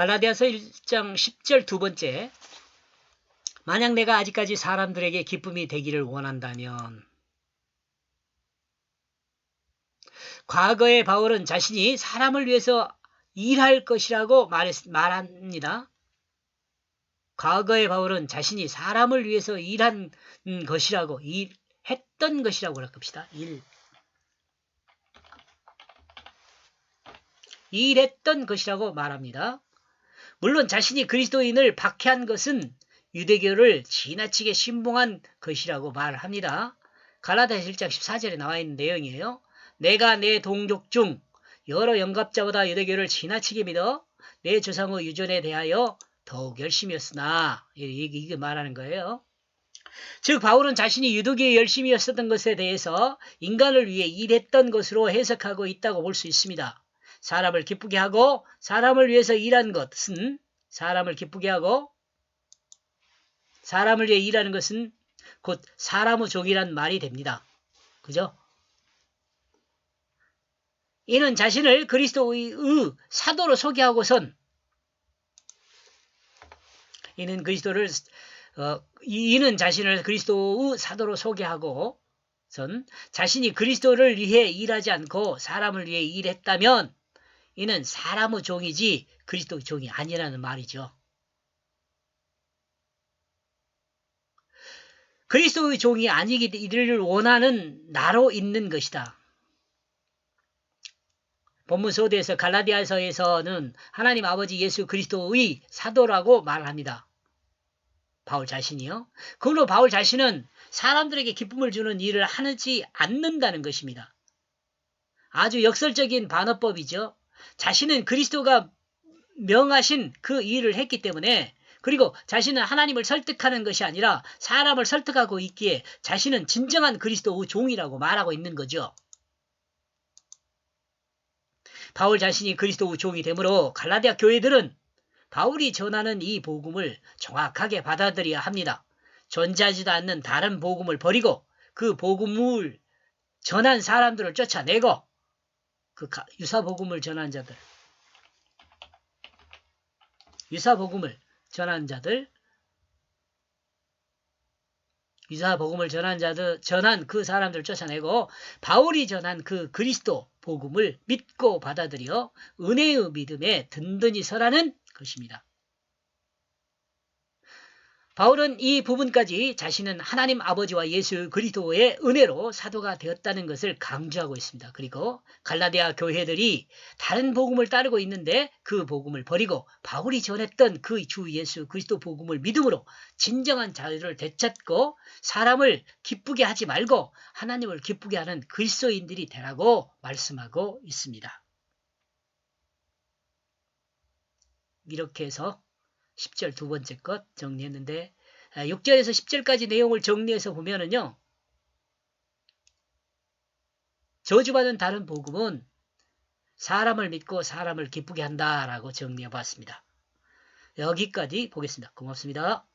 갈라디아서 1장 10절 두 번째. 만약 내가 아직까지 사람들에게 기쁨이 되기를 원한다면 과거의 바울은 자신이 사람을 위해서 일할 것이라고 말했, 말합니다. 과거의 바울은 자신이 사람을 위해서 일한 것이라고 일했던 것이라고 합시다. 일. 일했던 것이라고 말합니다. 물론 자신이 그리스도인을 박해한 것은 유대교를 지나치게 신봉한 것이라고 말합니다. 갈라디아서 1장 14절에 나와 있는 내용이에요. 내가 내 동족 중 여러 영갑자보다 유대교를 지나치게 믿어 내 조상의 유전에 대하여 더욱 열심이었으나 이게 말하는 거예요. 즉 바울은 자신이 유독에 열심이었었던 것에 대해서 인간을 위해 일했던 것으로 해석하고 있다고 볼 수 있습니다. 사람을 기쁘게 하고 사람을 위해서 일한 것은 사람을 기쁘게 하고 사람을 위해 일하는 것은 곧 사람의 종이란 말이 됩니다. 그죠? 이는 자신을 그리스도의 사도로 소개하고선 이는 그리스도를 어, 이는 자신을 그리스도의 사도로 소개하고 선 자신이 그리스도를 위해 일하지 않고 사람을 위해 일했다면 이는 사람의 종이지 그리스도의 종이 아니라는 말이죠. 그리스도의 종이 아니기를 원하는 나로 있는 것이다. 본문 소대에서 갈라디아서에서는 하나님 아버지 예수 그리스도의 사도라고 말합니다. 바울 자신이요. 그로 바울 자신은 사람들에게 기쁨을 주는 일을 하지 않는다는 것입니다. 아주 역설적인 반어법이죠. 자신은 그리스도가 명하신 그 일을 했기 때문에 그리고 자신은 하나님을 설득하는 것이 아니라 사람을 설득하고 있기에 자신은 진정한 그리스도의 종이라고 말하고 있는 거죠. 바울 자신이 그리스도의 종이 되므로 갈라디아 교회들은 바울이 전하는 이 복음을 정확하게 받아들여야 합니다. 존재하지도 않는 다른 복음을 버리고 그 복음을 전한 사람들을 쫓아내고 그 유사 복음을 전한 자들 유사 복음을 전한 자들 유사 복음을 전한 자들 전한 그 사람들 쫓아내고 바울이 전한 그 그리스도 복음을 믿고 받아들여 은혜의 믿음에 든든히 서라는 것입니다. 바울은 이 부분까지 자신은 하나님 아버지와 예수 그리스도의 은혜로 사도가 되었다는 것을 강조하고 있습니다. 그리고 갈라디아 교회들이 다른 복음을 따르고 있는데 그 복음을 버리고 바울이 전했던 그 주 예수 그리스도 복음을 믿음으로 진정한 자유를 되찾고 사람을 기쁘게 하지 말고 하나님을 기쁘게 하는 그리스도인들이 되라고 말씀하고 있습니다. 이렇게 해서 10절 두 번째 것 정리했는데 6절에서 아, 10절까지 내용을 정리해서 보면은요. 저주받은 다른 복음은 사람을 믿고 사람을 기쁘게 한다라고 정리해 봤습니다. 여기까지 보겠습니다. 고맙습니다.